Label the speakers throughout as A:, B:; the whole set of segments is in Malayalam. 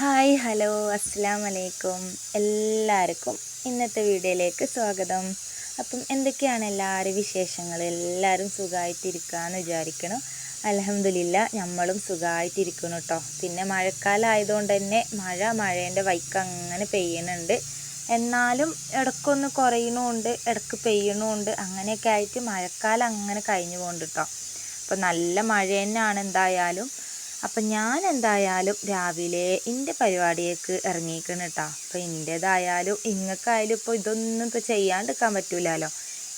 A: ഹായ് ഹലോ അസ്സാം വലൈക്കും എല്ലാവർക്കും. ഇന്നത്തെ വീഡിയോയിലേക്ക് സ്വാഗതം. അപ്പം എന്തൊക്കെയാണ് എല്ലാവരും വിശേഷങ്ങൾ? എല്ലാവരും സുഖമായിട്ടിരിക്കുകയെന്ന് വിചാരിക്കണം. അലഹമില്ല നമ്മളും സുഖമായിട്ടിരിക്കണം കേട്ടോ പിന്നെ മഴക്കാലം ആയതുകൊണ്ട് തന്നെ മഴ മഴേന്റെ വൈക്ക് അങ്ങനെ പെയ്യണുണ്ട്. എന്നാലും ഇടക്കൊന്ന് കുറയണമുണ്ട് ഇടയ്ക്ക് പെയ്യണമുണ്ട് അങ്ങനെയൊക്കെ ആയിട്ട് മഴക്കാലം അങ്ങനെ കഴിഞ്ഞു പോകുന്നുണ്ട് കേട്ടോ അപ്പോൾ നല്ല മഴ തന്നെയാണ് എന്തായാലും. അപ്പം ഞാൻ എന്തായാലും രാവിലെ എന്റെ പരിപാടിയേക്ക് ഇറങ്ങിയിരിക്കണം കേട്ടോ അപ്പോൾ എന്റേതായാലും നിങ്ങൾക്കായാലും ഇപ്പോൾ ഇതൊന്നും ഇപ്പോൾ ചെയ്യാണ്ടിരിക്കാൻ പറ്റില്ലല്ലോ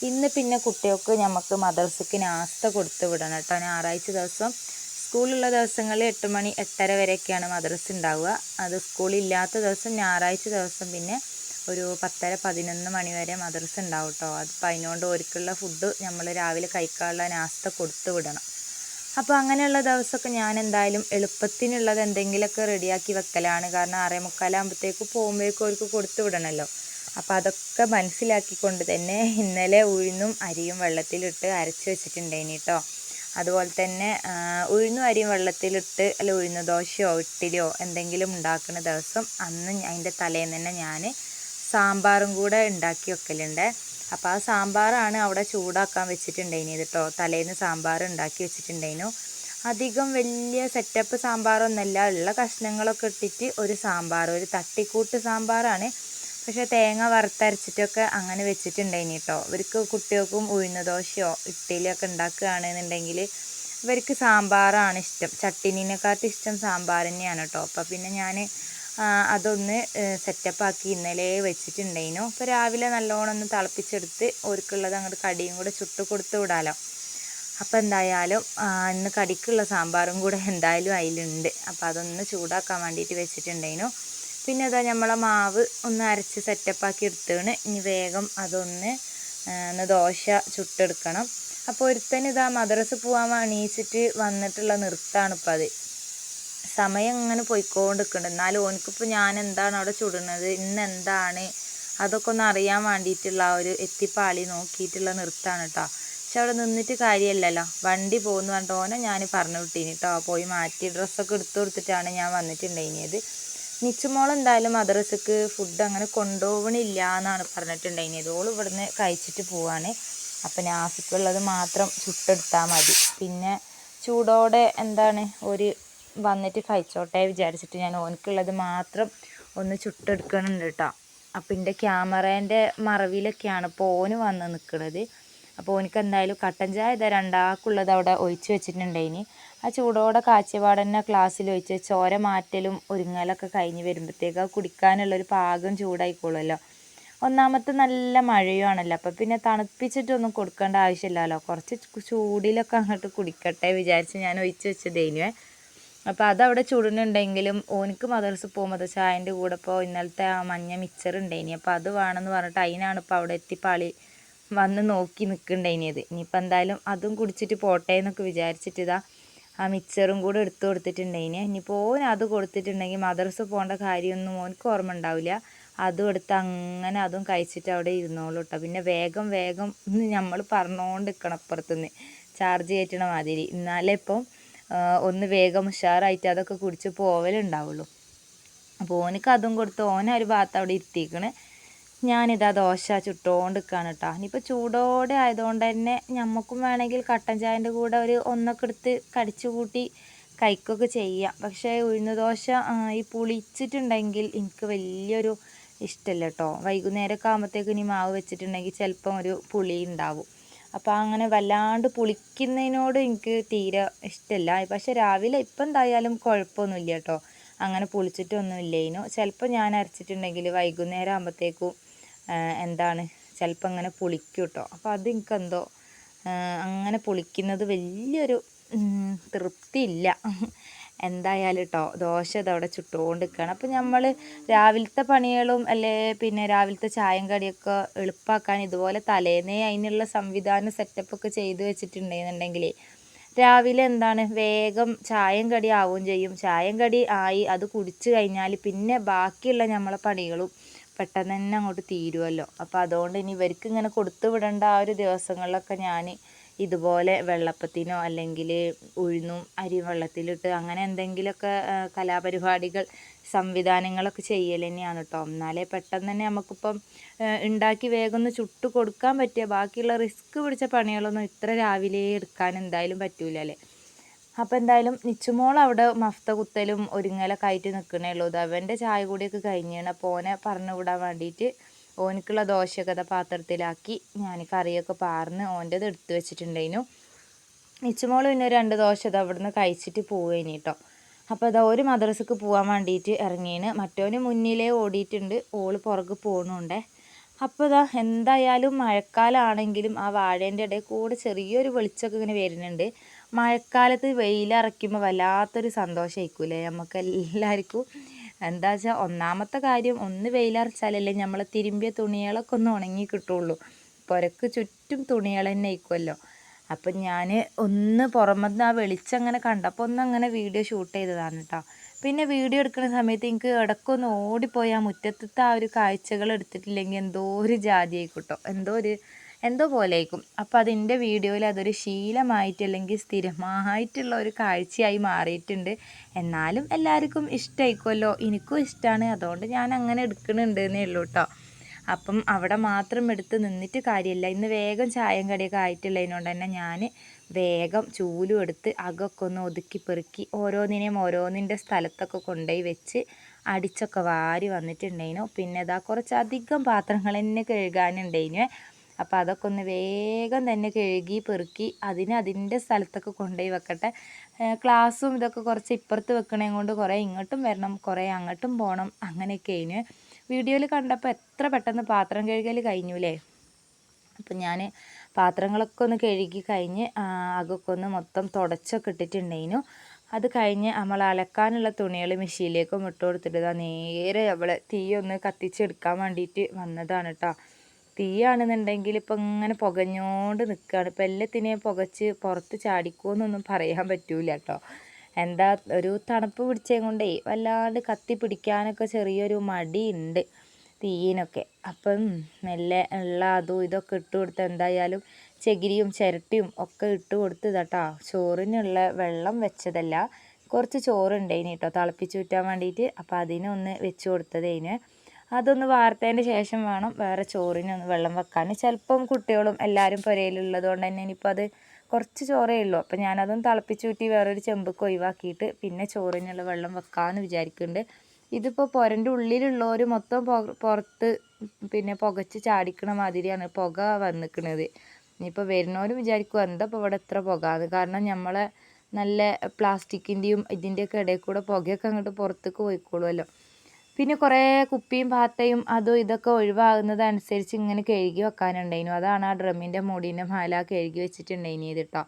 A: ഇന്ന് പിന്നെ കുട്ടികൾക്ക് നമുക്ക് മദർസയ്ക്ക് നാസ്ത കൊടുത്ത് വിടണം കേട്ടോ ഞായറാഴ്ച ദിവസം സ്കൂളുള്ള ദിവസങ്ങളിൽ എട്ട് മണി എട്ടര വരെയൊക്കെയാണ് മദ്രസ ഉണ്ടാവുക അത് സ്കൂളില്ലാത്ത ദിവസം ഞായറാഴ്ച ദിവസം പിന്നെ ഒരു പത്തര പതിനൊന്ന് മണി വരെ മദ്രസ ഉണ്ടാവും കേട്ടോ അതിപ്പോൾ അതിനോണ്ട് ഓർക്കുള്ള ഫുഡ് നമ്മൾ രാവിലെ കഴിക്കാനുള്ള നാസ്ത കൊടുത്ത് വിടണം. അപ്പോൾ അങ്ങനെയുള്ള ദിവസമൊക്കെ ഞാൻ എന്തായാലും എളുപ്പത്തിനുള്ളത് എന്തെങ്കിലുമൊക്കെ റെഡിയാക്കി വെക്കലാണ്. കാരണം ആറേ മുക്കാലാകുമ്പോഴത്തേക്ക് പോകുമ്പോഴേക്കും അവർക്ക് കൊടുത്തു വിടണമല്ലോ അപ്പോൾ അതൊക്കെ മനസ്സിലാക്കിക്കൊണ്ട് തന്നെ ഇന്നലെ ഉഴുന്നും അരിയും വെള്ളത്തിലിട്ട് അരച്ച് വെച്ചിട്ടുണ്ടായിനി കേട്ടോ അതുപോലെ തന്നെ ഉഴുന്നും അരിയും വെള്ളത്തിലിട്ട് അല്ല ഉഴുന്ന ദോശയോ ഇഡ്ഡലിയോ എന്തെങ്കിലും ഉണ്ടാക്കുന്ന ദിവസം അന്ന് അതിന്റെ തലേന്ന് തന്നെ ഞാൻ സാമ്പാറും കൂടെ ഉണ്ടാക്കി വെക്കലുണ്ട്. അപ്പോൾ ആ സാമ്പാറാണ് അവിടെ ചൂടാക്കാൻ വെച്ചിട്ടുണ്ടായിന് കേട്ടോ തലേന്ന് സാമ്പാർ ഉണ്ടാക്കി വെച്ചിട്ടുണ്ടായിരുന്നു. അധികം വലിയ സെറ്റപ്പ് സാമ്പാറൊന്നുമല്ല. ഉള്ള കഷ്ണങ്ങളൊക്കെ ഇട്ടിട്ട് ഒരു സാമ്പാർ ഒരു തട്ടിക്കൂട്ട് സാമ്പാറാണ്. പക്ഷേ തേങ്ങ വറുത്തരച്ചിട്ടൊക്കെ അങ്ങനെ വെച്ചിട്ടുണ്ടായിന് കേട്ടോ ഇവർക്ക് കുട്ടികൾക്കും ഉഴുന്ന ദോശയോ ഇഡ്ഡലിയൊക്കെ ഉണ്ടാക്കുകയാണെന്നുണ്ടെങ്കിൽ ഇവർക്ക് സാമ്പാറാണ് ഇഷ്ടം. ചട്ടിനീനെക്കാട്ടും ഇഷ്ടം സാമ്പാർ തന്നെയാണ് കേട്ടോ അപ്പോൾ പിന്നെ ഞാൻ അതൊന്ന് സെറ്റപ്പാക്കി ഇന്നലെ വെച്ചിട്ടുണ്ടായിരുന്നു അപ്പോൾ രാവിലെ നല്ലോണം ഒന്ന് തിളപ്പിച്ചെടുത്ത് ഓർക്കുള്ളത് അങ്ങോട്ട് കടിയും കൂടെ ചുട്ട് കൊടുത്ത് വിടാലോ. അപ്പോൾ എന്തായാലും ഇന്ന് കടിക്കുള്ള സാമ്പാറും കൂടെ എന്തായാലും അതിലുണ്ട് അപ്പോൾ അതൊന്ന് ചൂടാക്കാൻ വേണ്ടിയിട്ട് വെച്ചിട്ടുണ്ടായിരുന്നു പിന്നെ അതാ നമ്മളെ മാവ് ഒന്ന് അരച്ച് സെറ്റപ്പാക്കി എടുത്താണ്. ഇനി വേഗം അതൊന്ന് ഒന്ന് ദോശ ചുട്ടെടുക്കണം. അപ്പോൾ ഒരുത്തൻ ഇതാ മദ്രസ പോകാൻ എണീച്ചിട്ട് വന്നിട്ടുള്ള നിർത്താണ് ഇപ്പോൾ അത് സമയം ഇങ്ങനെ പോയിക്കൊണ്ടിരിക്കുന്നുണ്ട് എന്നാലും ഓനിക്കിപ്പോൾ ഞാൻ എന്താണ് അവിടെ ചുടുന്നത്? ഇന്ന് എന്താണ് അതൊക്കെ ഒന്ന് അറിയാൻ വേണ്ടിയിട്ടുള്ള ആ ഒരു എത്തിപ്പാളി നോക്കിയിട്ടുള്ള നൃത്തമാണ് കേട്ടോ പക്ഷെ അവിടെ നിന്നിട്ട് കാര്യമല്ലല്ലോ വണ്ടി പോകുന്നു പറഞ്ഞിട്ട് ഓനെ ഞാൻ പറഞ്ഞു വിട്ടീനി കേട്ടോ പോയി മാറ്റി ഡ്രസ്സൊക്കെ എടുത്തു കൊടുത്തിട്ടാണ് ഞാൻ വന്നിട്ടുണ്ടായിനിയത് നിച്ചുമോൾ എന്തായാലും മദ്രസക്ക് ഫുഡ് അങ്ങനെ കൊണ്ടുപോകണില്ല എന്നാണ് പറഞ്ഞിട്ടുണ്ടായിനിയത് ഓൾ ഇവിടുന്ന് കഴിച്ചിട്ട് പോവാണ്. അപ്പം നാഫിക്കുള്ളത് മാത്രം ചുട്ടെടുത്താൽ മതി. പിന്നെ ചൂടോടെ എന്താണ്? ഒരു വന്നിട്ട് കഴിച്ചോട്ടെ വിചാരിച്ചിട്ട് ഞാൻ ഓനിക്കുള്ളത് മാത്രം ഒന്ന് ചുട്ടെടുക്കണുണ്ട് കേട്ടോ. അപ്പം എന്റെ ക്യാമറേന്റെ മറവിലൊക്കെയാണ് ഇപ്പോൾ ഓന് വന്ന് നിൽക്കുന്നത് അപ്പോൾ ഓനിക്ക് എന്തായാലും കട്ടൻ ചായ ഇതാ രണ്ടാൾക്കുള്ളത് അവിടെ ഒഴിച്ച് വെച്ചിട്ടുണ്ടായിനി. ആ ചൂടോടെ കാച്ചിയപാട് തന്നെ ക്ലാസ്സിൽ ഒഴിച്ച് ചോര മാറ്റലും ഒരുങ്ങലൊക്കെ കഴിഞ്ഞ് വരുമ്പോഴത്തേക്ക് കുടിക്കാനുള്ളൊരു പാകം ചൂടായിക്കോളുമല്ലോ. ഒന്നാമത്തെ നല്ല മഴയുമാണല്ലോ അപ്പോൾ പിന്നെ തണുപ്പിച്ചിട്ടൊന്നും കൊടുക്കേണ്ട ആവശ്യമില്ലല്ലോ. കുറച്ച് ചൂടിലൊക്കെ അങ്ങോട്ട് കുടിക്കട്ടെ വിചാരിച്ച് ഞാൻ ഒഴിച്ച് വെച്ചതേനുവേ അപ്പോൾ അതവിടെ ചുടുന്നുണ്ടെങ്കിലും ഓനിക്ക് മദർസ് പോകുമ്പോൾ ചായന്റെ കൂടെ ഇപ്പോൾ ഇന്നലത്തെ ആ മഞ്ഞ മിച്ചർ ഉണ്ടായിനി അപ്പോൾ അത് വേണമെന്ന് പറഞ്ഞിട്ട് അതിനാണ് ഇപ്പോൾ അവിടെ എത്തി പാളി വന്ന് നോക്കി നിൽക്കുന്നുണ്ടായിനിയത് ഇനിയിപ്പോൾ എന്തായാലും അതും കുടിച്ചിട്ട് പോട്ടെ എന്നൊക്കെ വിചാരിച്ചിട്ട് ഇതാ ആ മിച്ചറും കൂടെ എടുത്തു കൊടുത്തിട്ടുണ്ടായിന് ഇനിയിപ്പോൾ ഓൻ അത് കൊടുത്തിട്ടുണ്ടെങ്കിൽ മദർസ് പോകേണ്ട കാര്യമൊന്നും ഓനക്ക് ഓർമ്മ ഉണ്ടാവില്ല അതും എടുത്ത് അങ്ങനെ അതും കഴിച്ചിട്ട് അവിടെ ഇരുന്നോളൂ കേട്ടോ പിന്നെ വേഗം വേഗം നമ്മൾ പറഞ്ഞുകൊണ്ട് നിൽക്കണം അപ്പുറത്തുനിന്ന് ചാർജ് കയറ്റണ മാതിരി. എന്നാലേ ഇപ്പം ഒന്ന് വേഗം ഉഷാറായിട്ട് അതൊക്കെ കുടിച്ച് പോവലുണ്ടാവുള്ളൂ അപ്പോൾ ഓനക്ക് അതും കൊടുത്ത് ഓന ഒരു ഭാഗത്ത് അവിടെ ഇരുത്തിക്കണ്. ഞാനിതാ ദോശ ചുട്ടുകൊണ്ട് നിൽക്കുകയാണ് കേട്ടോ ഇനിയിപ്പോൾ ചൂടോടെ ആയതുകൊണ്ട് തന്നെ നമുക്കും വേണമെങ്കിൽ കട്ടൻ ചായന്റെ കൂടെ ഒരു ഒന്നൊക്കെ എടുത്ത് കടിച്ചു കൂട്ടി കഴിക്കുകയൊക്കെ ചെയ്യാം. പക്ഷേ ഉഴുന്ന ദോശ ഈ പുളിച്ചിട്ടുണ്ടെങ്കിൽ എനിക്ക് വലിയൊരു ഇഷ്ടമല്ല കേട്ടോ വൈകുന്നേരമൊക്കെ ആകുമ്പോഴത്തേക്ക് ഇനി മാവ് വെച്ചിട്ടുണ്ടെങ്കിൽ ചിലപ്പം ഒരു പുളി ഉണ്ടാവും. അപ്പോൾ അങ്ങനെ വല്ലാണ്ട് പുളിക്കുന്നതിനോട് എനിക്ക് തീരെ ഇഷ്ടമല്ല പക്ഷെ രാവിലെ ഇപ്പം എന്തായാലും കുഴപ്പമൊന്നുമില്ല കേട്ടോ. അങ്ങനെ പുളിച്ചിട്ടൊന്നും ഇല്ലേനു ചിലപ്പോൾ ഞാൻ അരച്ചിട്ടുണ്ടെങ്കിൽ വൈകുന്നേരം ആകുമ്പോഴത്തേക്കും എന്താണ് ചിലപ്പോൾ അങ്ങനെ പുളിക്കും കേട്ടോ. അപ്പോൾ അത് എനിക്കെന്തോ അങ്ങനെ പുളിക്കുന്നത് വലിയൊരു തൃപ്തിയില്ല. എന്തായാലും കേട്ടോ ദോശ ഇതവിടെ ചുട്ടുകൊണ്ട് നിൽക്കുകയാണ് അപ്പോൾ നമ്മൾ രാവിലത്തെ പണികളും അല്ലേ പിന്നെ രാവിലത്തെ ചായയും കടിയൊക്കെ എളുപ്പമാക്കാൻ ഇതുപോലെ തലേന്നേ അതിനുള്ള സംവിധാനം സെറ്റപ്പൊക്കെ ചെയ്ത് വെച്ചിട്ടുണ്ടെന്നുണ്ടെങ്കിൽ രാവിലെ എന്താണ് വേഗം ചായയും കടി ആവുകയും ചെയ്യും. ചായയും കടി ആയി അത് കുടിച്ചു കഴിഞ്ഞാൽ പിന്നെ ബാക്കിയുള്ള നമ്മളെ പണികളും പെട്ടെന്ന് തന്നെ അങ്ങോട്ട് തീരുമല്ലോ അപ്പോൾ അതുകൊണ്ട് ഇനി ഇവർക്ക് ഇങ്ങനെ കൊടുത്തു വിടേണ്ട ആ ഒരു ദിവസങ്ങളിലൊക്കെ ഞാൻ ഇതുപോലെ വെള്ളപ്പത്തിനോ അല്ലെങ്കിൽ ഉഴുന്നും അരി വെള്ളത്തിലിട്ട് അങ്ങനെ എന്തെങ്കിലുമൊക്കെ കലാപരിപാടികൾ സംവിധാനങ്ങളൊക്കെ ചെയ്യൽ തന്നെയാണ് കേട്ടോ. എന്നാലേ പെട്ടെന്ന് തന്നെ നമുക്കിപ്പം ഉണ്ടാക്കി വേഗം ഒന്ന് ചുട്ട് കൊടുക്കാൻ പറ്റിയ ബാക്കിയുള്ള റിസ്ക് പിടിച്ച പണികളൊന്നും ഇത്ര രാവിലെ എടുക്കാൻ എന്തായാലും പറ്റൂല അല്ലേ? അപ്പോൾ എന്തായാലും നിച്ചുമോൾ അവിടെ മഫ്ത കുത്തലും ഒരുങ്ങലൊക്കെ ആയിട്ട് നിൽക്കണേ ഉള്ളൂ. അവന്റെ ചായ കൂടിയൊക്കെ കഴിഞ്ഞാണ് അപ്പോൾ ഓനെ പറഞ്ഞു വിടാൻ വേണ്ടിയിട്ട് ഓനിക്കുള്ള ദോശയൊക്കെ പാത്രത്തിലാക്കി ഞാൻ കറിയൊക്കെ പാർന്ന് ഓന്റെത് എടുത്ത് വെച്ചിട്ടുണ്ടായിരുന്നു ഇച്ചുമോൾ പിന്നെ രണ്ട് ദോശ ഇത് അവിടുന്ന് കഴിച്ചിട്ട് പോവുകയിനി കേട്ടോ അപ്പോൾ അതാ ഒരു മദ്രസക്ക് പോകാൻ വേണ്ടിയിട്ട് ഇറങ്ങിയാണ് മറ്റോന് മുന്നിലേ ഓടിയിട്ടുണ്ട്. ഓൾ പുറകെ പോകണുണ്ടേ അപ്പോൾ ഇതാ എന്തായാലും മഴക്കാലമാണെങ്കിലും ആ വാഴേന്റെ ഇടയിൽ കൂടെ ചെറിയൊരു വെളിച്ചമൊക്കെ ഇങ്ങനെ വരുന്നുണ്ട്. മഴക്കാലത്ത് വെയിലിറക്കുമ്പോൾ വല്ലാത്തൊരു സന്തോഷമായിരിക്കും അല്ലേ നമുക്ക് എല്ലാവർക്കും എന്താ വെച്ചാൽ ഒന്നാമത്തെ കാര്യം ഒന്ന് വെയിലറച്ചാലല്ലേ നമ്മൾ തിരുമ്പിയ തുണികളൊക്കെ ഒന്ന് ഉണങ്ങി കിട്ടുള്ളൂ. പുരക്ക് ചുറ്റും തുണികൾ തന്നെ ആയിക്കുമല്ലോ അപ്പം ഞാൻ ഒന്ന് പുറമെന്ന് ആ വെളിച്ചം അങ്ങനെ കണ്ടപ്പോൾ ഒന്ന് അങ്ങനെ വീഡിയോ ഷൂട്ട് ചെയ്തതാണ് കേട്ടോ പിന്നെ വീഡിയോ എടുക്കുന്ന സമയത്ത് എനിക്ക് ഇടയ്ക്കൊന്ന് ഓടിപ്പോയി ആ മുറ്റത്തത്തെ ആ ഒരു കാഴ്ചകൾ എടുത്തിട്ടില്ലെങ്കിൽ എന്തോ ഒരു ജാതി ആയിക്കോട്ടോ എന്തോ ഒരു എന്തോ പോലെയായിരിക്കും. അപ്പം അതിന്റെ വീഡിയോയിൽ അതൊരു ശീലമായിട്ട് അല്ലെങ്കിൽ സ്ഥിരമായിട്ടുള്ള ഒരു കാഴ്ചയായി മാറിയിട്ടുണ്ട്. എന്നാലും എല്ലാവർക്കും ഇഷ്ടമായിക്കുമല്ലോ എനിക്കും ഇഷ്ടമാണ് അതുകൊണ്ട് ഞാൻ അങ്ങനെ എടുക്കുന്നുണ്ട് എന്നേ ഉള്ളൂ കേട്ടോ. അപ്പം അവിടെ മാത്രം എടുത്ത് നിന്നിട്ട് കാര്യമില്ല. ഇന്ന് വേഗം ചായം കടിയൊക്കെ ആയിട്ടുള്ളതിനോണ്ട് തന്നെ ഞാൻ വേഗം ചൂലും എടുത്ത് അകമൊക്കെ ഒന്ന് ഒതുക്കി പെറുക്കി ഓരോന്നിനെയും ഓരോന്നിന്റെ സ്ഥലത്തൊക്കെ കൊണ്ടുപോയി വെച്ച് അടിച്ചൊക്കെ വാരി വന്നിട്ടുണ്ടായിരുന്നു. പിന്നെ ഇതാ കുറച്ചധികം പാത്രങ്ങൾ തന്നെ കഴുകാനുണ്ടായിരുന്നു. അപ്പോൾ അതൊക്കെ ഒന്ന് വേഗം തന്നെ കഴുകി പെറുക്കി അതിന് അതിന്റെ സ്ഥലത്തൊക്കെ കൊണ്ടുപോയി വെക്കട്ടെ. ക്ലാസ്സും ഇതൊക്കെ കുറച്ച് ഇപ്പുറത്ത് വെക്കണേ കൊണ്ട് കുറേ ഇങ്ങോട്ടും വരണം കുറേ അങ്ങോട്ടും പോകണം അങ്ങനെയൊക്കെ അതിന് വീഡിയോയിൽ കണ്ടപ്പോൾ എത്ര പെട്ടെന്ന് പാത്രം കഴുകൽ കഴിഞ്ഞു അല്ലേ അപ്പം ഞാൻ പാത്രങ്ങളൊക്കെ ഒന്ന് കഴുകി കഴിഞ്ഞ് അകൊക്കെ ഒന്ന് മൊത്തം തുടച്ചൊക്കെ ഇട്ടിട്ടുണ്ടായിരുന്നു അത് കഴിഞ്ഞ് നമ്മൾ അലക്കാനുള്ള തുണികൾ മെഷീനിലേക്കും ഇട്ട് കൊടുത്തിട്ട് നേരെ അവളെ തീ ഒന്ന് കത്തിച്ചെടുക്കാൻ വേണ്ടിയിട്ട് വന്നതാണ് കേട്ടോ തീയാണെന്നുണ്ടെങ്കിൽ ഇപ്പം ഇങ്ങനെ പുകഞ്ഞോണ്ട് നിൽക്കുകയാണ് ഇപ്പം എല്ലാത്തിനെയും പുകച്ച് പുറത്ത് ചാടിക്കുമെന്നൊന്നും പറയാൻ പറ്റൂല കേട്ടോ. എന്താ ഒരു തണുപ്പ് പിടിച്ചത് കൊണ്ടേ വല്ലാണ്ട് കത്തി പിടിക്കാനൊക്കെ ചെറിയൊരു മടിയുണ്ട് തീയിനൊക്കെ. അപ്പം മെല്ലെ ഉള്ള അതും ഇതൊക്കെ ഇട്ട് കൊടുത്ത് എന്തായാലും ചകിരിയും ചിരട്ടിയും ഒക്കെ ഇട്ട് കൊടുത്ത് കേട്ടോ ചോറിനുള്ള വെള്ളം വെച്ചതല്ല കുറച്ച് ചോറുണ്ടായിന് കേട്ടോ തിളപ്പിച്ച് ഊറ്റാൻ വേണ്ടിയിട്ട് അപ്പോൾ അതിനൊന്ന് വെച്ച് കൊടുത്തതേന്. അതൊന്ന് വാർത്തതിന് ശേഷം വേണം വേറെ ചോറിനൊന്ന് വെള്ളം വെക്കാൻ. ചിലപ്പം കുട്ടികളും എല്ലാവരും പുരയിലുള്ളത് കൊണ്ട് തന്നെ ഇനിയിപ്പോൾ അത് കുറച്ച് ചോറേ ഉള്ളൂ. അപ്പോൾ ഞാനതും തിളപ്പിച്ചൂറ്റി വേറൊരു ചെമ്പൊക്കെ ഒഴിവാക്കിയിട്ട് പിന്നെ ചോറിനുള്ള വെള്ളം വെക്കാമെന്ന് വിചാരിക്കുന്നുണ്ട് ഇതിപ്പോൾ പുരന്റെ ഉള്ളിലുള്ളവർ മൊത്തം പുറത്ത് പിന്നെ പുകച്ച് ചാടിക്കണ മാതിരിയാണ് പുക വന്നിക്കണത്. ഇനിയിപ്പോൾ വരുന്നവരും വിചാരിക്കും എന്താ ഇപ്പോൾ ഇവിടെ എത്ര പുക? അത് കാരണം നമ്മളെ നല്ല പ്ലാസ്റ്റിക്കിന്റെയും ഇതിന്റെയൊക്കെ ഇടയിൽ കൂടെ പുകയൊക്കെ അങ്ങോട്ട് പുറത്തേക്ക് പോയിക്കോളുമല്ലോ പിന്നെ കുറേ കുപ്പിയും പാത്തയും അതും ഇതൊക്കെ ഒഴിവാകുന്നതനുസരിച്ച് ഇങ്ങനെ കഴുകി വെക്കാനുണ്ടായിരുന്നു. അതാണ് ആ ഡ്രമ്മിന്റെ മൂടീന്റെ മേലെ കഴുകി വെച്ചിട്ടുണ്ടായിരുന്നത് കേട്ടോ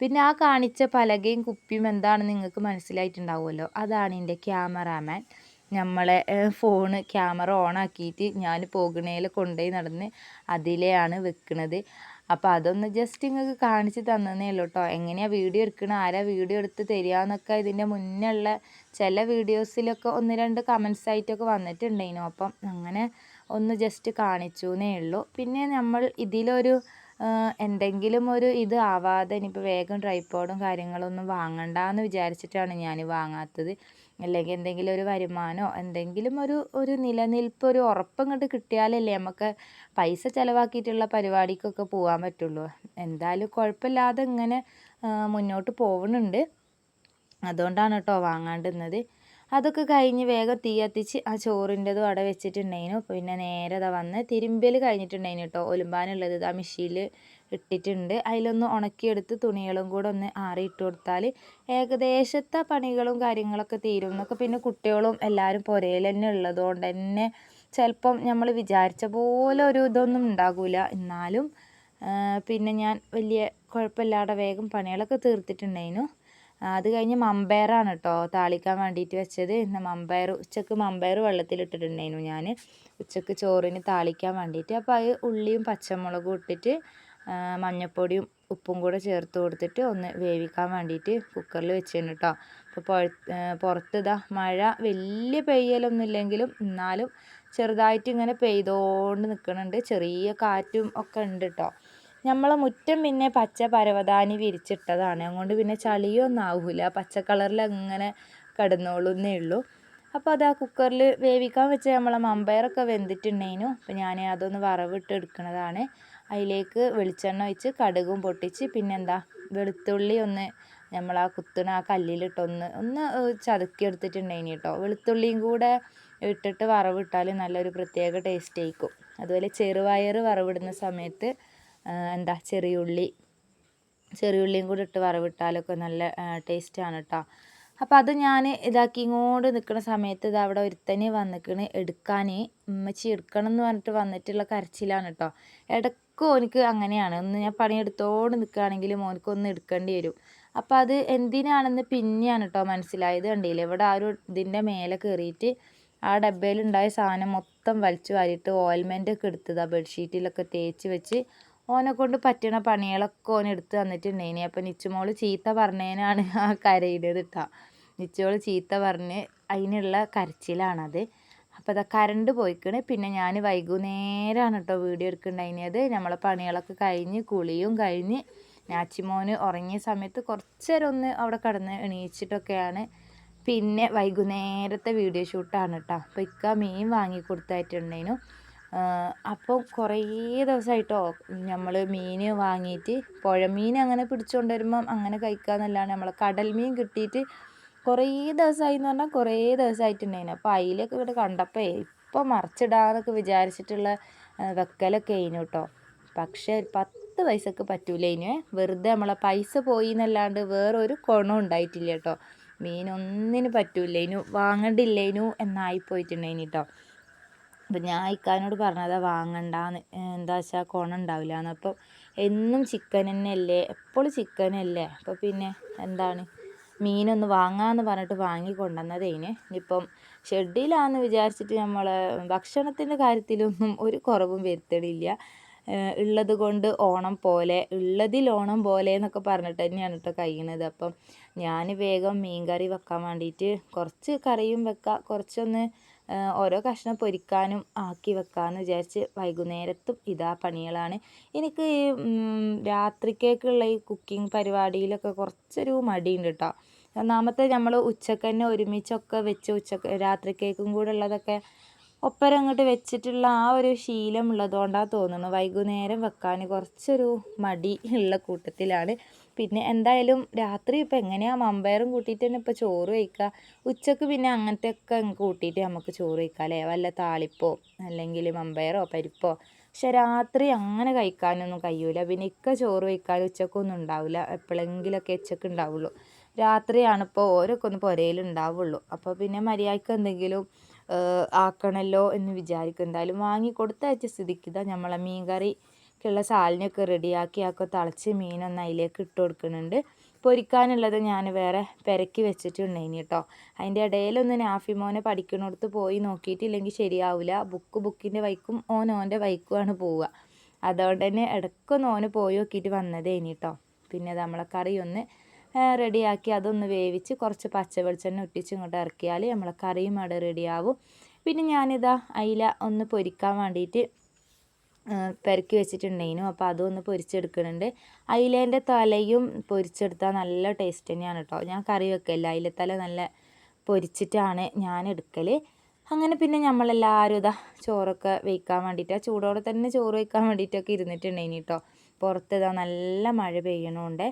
A: പിന്നെ ആ കാണിച്ച പലകയും കുപ്പിയും എന്താണെന്ന് നിങ്ങൾക്ക് മനസ്സിലായിട്ടുണ്ടാവുമല്ലോ. അതാണ് എന്റെ ക്യാമറാമാൻ. നമ്മളെ ഫോണ് ക്യാമറ ഓൺ ആക്കിയിട്ട് ഞാൻ പോകുന്നതിൽ കൊണ്ടുപോയി നടന്ന് അതിലെയാണ് വെക്കുന്നത് അപ്പോൾ അതൊന്ന് ജസ്റ്റ് നിങ്ങൾക്ക് കാണിച്ച് തന്നതേ ഉള്ളൂ കേട്ടോ എങ്ങനെയാണ് വീഡിയോ എടുക്കണത് ആരാ വീഡിയോ എടുത്ത് തരികയെന്നൊക്കെ ഇതിന്റെ മുന്നേ ഉള്ള ചില വീഡിയോസിലൊക്കെ ഒന്ന് രണ്ട് കമൻസ് ആയിട്ടൊക്കെ വന്നിട്ടുണ്ടായിരുന്നു അപ്പം അങ്ങനെ ഒന്ന് ജസ്റ്റ് കാണിച്ചു എന്നേ ഉള്ളൂ. പിന്നെ നമ്മൾ ഇതിലൊരു എന്തെങ്കിലും ഒരു ഇത് ആവാതെ ഇനിയിപ്പോൾ വേഗം ട്രൈപ്പോഡും കാര്യങ്ങളൊന്നും വാങ്ങണ്ട എന്ന് വിചാരിച്ചിട്ടാണ് ഞാൻ വാങ്ങാത്തത്. അല്ലെങ്കിൽ എന്തെങ്കിലും ഒരു വരുമാനമോ എന്തെങ്കിലും ഒരു ഒരു നിലനിൽപ്പ് ഒരു ഉറപ്പ് ഇങ്ങോട്ട് കിട്ടിയാലല്ലേ നമുക്ക് പൈസ ചിലവാക്കിയിട്ടുള്ള പരിപാടിക്കൊക്കെ പോകാൻ പറ്റുള്ളൂ. എന്തായാലും കുഴപ്പമില്ലാതെ ഇങ്ങനെ മുന്നോട്ട് പോകുന്നുണ്ട് അതുകൊണ്ടാണ് കേട്ടോ വാങ്ങാണ്ടിരുന്നത്. അതൊക്കെ കഴിഞ്ഞ് വേഗം തീ കത്തിച്ച് ആ ചോറിന്റെതും അവിടെ വെച്ചിട്ടുണ്ടായിരുന്നു. പിന്നെ നേരെ ഇതാ വന്ന് തിരുമ്പൽ കഴിഞ്ഞിട്ടുണ്ടായിരുന്നു കേട്ടോ ഒലുമ്പാനുള്ളത് ആ മെഷീനിൽ ഇട്ടിട്ടുണ്ട്. അതിലൊന്ന് ഉണക്കിയെടുത്ത് തുണികളും കൂടെ ഒന്ന് ആറിയിട്ട് കൊടുത്താൽ ഏകദേശത്തെ പണികളും കാര്യങ്ങളൊക്കെ തീരും. എന്നൊക്കെ പിന്നെ കുട്ടികളും എല്ലാവരും പുരയിൽ തന്നെ ഉള്ളതുകൊണ്ട് തന്നെ ചിലപ്പം നമ്മൾ വിചാരിച്ച പോലെ ഒരു ഇതൊന്നും ഉണ്ടാകില്ല എന്നാലും പിന്നെ ഞാൻ വലിയ കുഴപ്പമില്ലാതെ വേഗം പണികളൊക്കെ തീർത്തിട്ടുണ്ടായിരുന്നു. അത് കഴിഞ്ഞ് മമ്പയറാണ് കേട്ടോ താളിക്കാൻ വേണ്ടിയിട്ട് വെച്ചത്. ഇന്ന് മമ്പയർ ഉച്ചയ്ക്ക് മമ്പയർ വെള്ളത്തിലിട്ടിട്ടുണ്ടായിരുന്നു ഞാൻ. ഉച്ചയ്ക്ക് ചോറിന് താളിക്കാൻ വേണ്ടിയിട്ട്. അപ്പോൾ അത് ഉള്ളിയും പച്ചമുളകും ഇട്ടിട്ട് മഞ്ഞൾപ്പൊടിയും ഉപ്പും കൂടെ ചേർത്ത് കൊടുത്തിട്ട് ഒന്ന് വേവിക്കാൻ വേണ്ടിയിട്ട് കുക്കറിൽ വെച്ചിരുന്നു കേട്ടോ. അപ്പോൾ പുറത്ത് ഇതാ മഴ വലിയ പെയ്യലൊന്നും ഇല്ലെങ്കിലും എന്നാലും ചെറുതായിട്ട് ഇങ്ങനെ പെയ്തുകൊണ്ട് നിൽക്കുന്നുണ്ട് ചെറിയ കാറ്റും ഒക്കെ ഉണ്ട് കേട്ടോ നമ്മളെ മുറ്റം പിന്നെ പച്ച പരവതാനി വിരിച്ചിട്ടതാണ്. അതുകൊണ്ട് പിന്നെ ചളിയൊന്നും ആവില്ല പച്ച കളറിൽ അങ്ങനെ കിടന്നോളുന്നേ ഉള്ളൂ. അപ്പോൾ അത് ആ കുക്കറിൽ വേവിക്കാൻ വെച്ച നമ്മളെ മമ്പയറൊക്കെ വെന്തിട്ടുണ്ടേനു. അപ്പോൾ ഞാൻ അതൊന്ന് വറവിട്ട് എടുക്കുന്നതാണ് അതിലേക്ക് വെളിച്ചെണ്ണ ഒഴിച്ച് കടുകും പൊട്ടിച്ച് പിന്നെന്താ വെളുത്തുള്ളി ഒന്ന് നമ്മൾ ആ കുത്തണ ആ കല്ലിലിട്ടൊന്ന് ഒന്ന് ചതുക്കി എടുത്തിട്ടുണ്ടേനി കേട്ടോ വെളുത്തുള്ളിയും കൂടെ ഇട്ടിട്ട് വറവിട്ടാൽ നല്ലൊരു പ്രത്യേക ടേസ്റ്റ് ആയിരിക്കും. അതുപോലെ ചെറുപയർ വറവിടുന്ന സമയത്ത് എന്താ ചെറിയുള്ളി ചെറിയുള്ളിയും കൂടെ ഇട്ട് വറവിട്ടാലൊക്കെ നല്ല ടേസ്റ്റാണ് കേട്ടോ അപ്പോൾ അത് ഞാൻ ഇതാക്കി ഇങ്ങോട്ട് നിൽക്കുന്ന സമയത്ത് ഇത് അവിടെ ഒരുത്തനെ വന്നിക്കണ്. എടുക്കാൻ ഉമ്മച്ചി എടുക്കണം എന്ന് പറഞ്ഞിട്ട് വന്നിട്ടുള്ള കരച്ചിലാണ് കേട്ടോ ഇടക്കും ഓനിക്ക് അങ്ങനെയാണ്. ഒന്ന് ഞാൻ പണിയെടുത്തോണ്ട് നിൽക്കുകയാണെങ്കിൽ മോനിക്കൊന്ന് എടുക്കേണ്ടി വരും. അപ്പോൾ അത് എന്തിനാണെന്ന് പിന്നെയാണ് കേട്ടോ മനസ്സിലായത് കണ്ടില്ലേ? ഇവിടെ ആ ഒരു ഇതിന്റെ മേലെ കയറിയിട്ട് ആ ഡബ്ബയിലുണ്ടായ സാധനം മൊത്തം വലിച്ചു വാരിയിട്ട് ഓയിൽമെന്റൊക്കെ എടുത്തത് ആ ബെഡ്ഷീറ്റിലൊക്കെ തേച്ച് വെച്ച്. ഓനെ കൊണ്ട് പറ്റണ പണികളൊക്കെ ഓൻ എടുത്ത് തന്നിട്ടുണ്ടേനി അപ്പം നിച്ചുമോൾ ചീത്ത പറഞ്ഞതിനാണ് ആ കരയിടത് കേട്ടോ നിച്ചുമോൾ ചീത്ത പറഞ്ഞ് അതിനുള്ള കരച്ചിലാണത്. അപ്പോൾ അതാ കറണ്ട് പോയിക്കണ്. പിന്നെ ഞാൻ വൈകുന്നേരമാണ് കേട്ടോ വീഡിയോ എടുക്കുന്നുണ്ടായിരുന്നത് നമ്മളെ പണികളൊക്കെ കഴിഞ്ഞ് കുളിയും കഴിഞ്ഞ് നാച്ചിമോന് ഉറങ്ങിയ സമയത്ത് കുറച്ചേരൊന്ന് അവിടെ കിടന്ന് എണീച്ചിട്ടൊക്കെയാണ്. പിന്നെ വൈകുന്നേരത്തെ വീഡിയോ ഷൂട്ടാണ് കേട്ടോ അപ്പോൾ ഇക്ക മീൻ വാങ്ങി കൊടുത്തായിട്ടുണ്ടേനു അപ്പോൾ കുറേ ദിവസമായിട്ടോ നമ്മൾ മീൻ വാങ്ങിയിട്ട് പുഴ മീൻ അങ്ങനെ പിടിച്ചുകൊണ്ട് വരുമ്പം അങ്ങനെ കഴിക്കാമെന്നല്ലാണ്ട് നമ്മൾ കടൽ മീൻ കിട്ടിയിട്ട് കുറേ ദിവസമായി എന്ന് പറഞ്ഞാൽ കുറേ ദിവസമായിട്ടുണ്ടായിരുന്നു അപ്പോൾ അതിലൊക്കെ ഇവിടെ കണ്ടപ്പോൾ ഇപ്പം മറിച്ചിടാന്നൊക്കെ വിചാരിച്ചിട്ടുള്ള വെക്കലൊക്കെ ആയിനു കേട്ടോ പക്ഷേ പത്ത് പൈസക്ക് പറ്റൂല ഇനി? വെറുതെ നമ്മളെ പൈസ പോയി എന്നല്ലാണ്ട് വേറൊരു കുണം ഉണ്ടായിട്ടില്ല കേട്ടോ. മീനൊന്നിനും പറ്റൂലേനു വാങ്ങണ്ടില്ലേനു എന്നായി പോയിട്ടുണ്ടായിന് കേട്ടോ അപ്പം ഞാൻ ഇക്കാനോട് പറഞ്ഞതാ വാങ്ങണ്ടാന്ന്. എന്താ വെച്ചാൽ കുണം ഉണ്ടാവില്ല എന്ന് അപ്പം എന്നും ചിക്കൻ തന്നെയല്ലേ? എപ്പോഴും ചിക്കൻ അല്ലേ? അപ്പോൾ പിന്നെ എന്താണ്? മീനൊന്ന് വാങ്ങാമെന്ന് പറഞ്ഞിട്ട് വാങ്ങി കൊണ്ടുവന്നതേന് ഇനിയിപ്പം ഷെഡിലാന്ന് വിചാരിച്ചിട്ട് നമ്മൾ ഭക്ഷണത്തിന്റെ കാര്യത്തിലൊന്നും ഒരു കുറവും വരുത്തണില്ല. ഉള്ളത് കൊണ്ട് ഓണം പോലെ ഉള്ളതിൽ ഓണം പോലെ എന്നൊക്കെ പറഞ്ഞിട്ട് തന്നെയാണ് കേട്ടോ കഴിയുന്നത്. അപ്പം ഞാൻ വേഗം മീൻ കറി വെക്കാൻ വേണ്ടിയിട്ട് കുറച്ച് കറിയും വെക്കാം. കുറച്ചൊന്ന് ഓരോ കഷ്ണം പൊരിക്കാനും ആക്കി വെക്കാമെന്ന് വിചാരിച്ച് വൈകുന്നേരത്തും ഇതാ പണികളാണ്. എനിക്ക് ഈ രാത്രിക്കേക്കുള്ള ഈ കുക്കിംഗ് പരിപാടിയിലൊക്കെ കുറച്ചൊരു മടിയുണ്ട് കേട്ടോ ഒന്നാമത്തെ നമ്മൾ ഉച്ചയ്ക്ക് തന്നെ ഒരുമിച്ചൊക്കെ വെച്ച് ഉച്ചയ്ക്ക് രാത്രിക്കേക്കും കൂടെ ഉള്ളതൊക്കെ ഒപ്പരം അങ്ങോട്ട് വെച്ചിട്ടുള്ള ആ ഒരു ശീലം ഉള്ളതുകൊണ്ടാണ് തോന്നുന്നു. വൈകുന്നേരം വെക്കാൻ കുറച്ചൊരു മടി ഉള്ള കൂട്ടത്തിലാണ്. പിന്നെ എന്തായാലും രാത്രി ഇപ്പം എങ്ങനെയാണ് മമ്പയറും കൂട്ടിയിട്ട് തന്നെ ഇപ്പോൾ ചോറ് കഴിക്കുക ഉച്ചയ്ക്ക് പിന്നെ അങ്ങനത്തെ ഒക്കെ കൂട്ടിയിട്ട് നമുക്ക് ചോറ് കഴിക്കാം അല്ലേ? വല്ല താളിപ്പോ അല്ലെങ്കിൽ മമ്പയറോ പരിപ്പോ? പക്ഷെ രാത്രി അങ്ങനെ കഴിക്കാനൊന്നും കഴിയൂല. പിന്നെ ഇക്ക ചോറ് കഴിക്കാൻ ഉച്ചക്കൊന്നും ഉണ്ടാവില്ല. എപ്പോഴെങ്കിലൊക്കെ ഉച്ചയ്ക്ക് ഉണ്ടാവുള്ളൂ. രാത്രിയാണിപ്പോൾ ഓരോക്കൊന്നും പുരയിലുണ്ടാവുള്ളൂ. അപ്പോൾ പിന്നെ മര്യാദയ്ക്ക് എന്തെങ്കിലും ആക്കണമല്ലോ എന്ന് വിചാരിക്കും. എന്തായാലും വാങ്ങി കൊടുത്തയച്ച സ്ഥിതിക്ക് ഇതാ നമ്മളെ മീൻ കറിക്കുള്ള സാലിനൊക്കെ റെഡിയാക്കി ആക്കി തിളച്ച് മീനൊന്ന് അതിലേക്ക് ഇട്ട് കൊടുക്കുന്നുണ്ട്. പൊരിക്കാനുള്ളത് ഞാൻ വേറെ പെരക്കി വെച്ചിട്ടുണ്ടായിനി കേട്ടോ അതിന്റെ ഇടയിലൊന്ന് നാഫിമോനെ പഠിക്കുന്നിടത്ത് പോയി നോക്കിയിട്ടില്ലെങ്കിൽ ശരിയാവില്ല ബുക്ക് ബുക്കിന്റെ വൈക്കും ഓൻ ഓന്റെ വൈക്കുമാണ് പോവുക. അതുകൊണ്ട് തന്നെ ഇടയ്ക്കൊന്ന് ഓന് പോയി നോക്കിയിട്ട് വന്നതേനി കേട്ടോ പിന്നെ നമ്മളെ കറി ഒന്ന് റെഡിയാക്കി അതൊന്ന് വേവിച്ച് കുറച്ച് പച്ച വെളിച്ചെണ്ണ ഒട്ടിച്ച് ഇങ്ങോട്ട് ഇറക്കിയാൽ നമ്മളെ കറിയും അവിടെ റെഡിയാവും. പിന്നെ ഞാനിതാ അയില ഒന്ന് പൊരിക്കാൻ വേണ്ടിയിട്ട് പെരക്കി വെച്ചിട്ടുണ്ടെങ്കിലും അപ്പോൾ അതൊന്ന് പൊരിച്ചെടുക്കുന്നുണ്ട്. അയിലേന്റെ തലയും പൊരിച്ചെടുത്താൽ നല്ല ടേസ്റ്റ് തന്നെയാണ് കേട്ടോ ഞാൻ കറി വെക്കല്ല അയിലത്തല നല്ല പൊരിച്ചിട്ടാണ് ഞാൻ എടുക്കൽ അങ്ങനെ പിന്നെ നമ്മളെല്ലാവരും ഇതാ ചോറൊക്കെ വയ്ക്കാൻ വേണ്ടിയിട്ട് ചൂടോടെ തന്നെ ചോറ് വയ്ക്കാൻ വേണ്ടിയിട്ടൊക്കെ ഇരുന്നിട്ടുണ്ടായിനി കേട്ടോ പുറത്ത് ഇതാ നല്ല മഴ പെയ്യണോണ്ട്.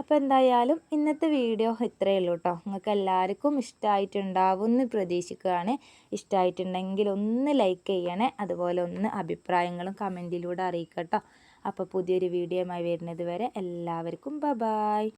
A: അപ്പോൾ എന്തായാലും ഇന്നത്തെ വീഡിയോ ഇത്രയേ ഉള്ളൂ കേട്ടോ നിങ്ങൾക്ക് എല്ലാവർക്കും ഇഷ്ടമായിട്ടുണ്ടാവും എന്ന് പ്രതീക്ഷിക്കുകയാണ്. ഇഷ്ടമായിട്ടുണ്ടെങ്കിൽ ഒന്ന് ലൈക്ക് ചെയ്യണേ. അതുപോലെ ഒന്ന് അഭിപ്രായങ്ങളും കമന്റിലൂടെ അറിയിക്കട്ടോ. അപ്പോൾ പുതിയൊരു വീഡിയോയുമായി വരുന്നത് വരെ എല്ലാവർക്കും ബ ബായ്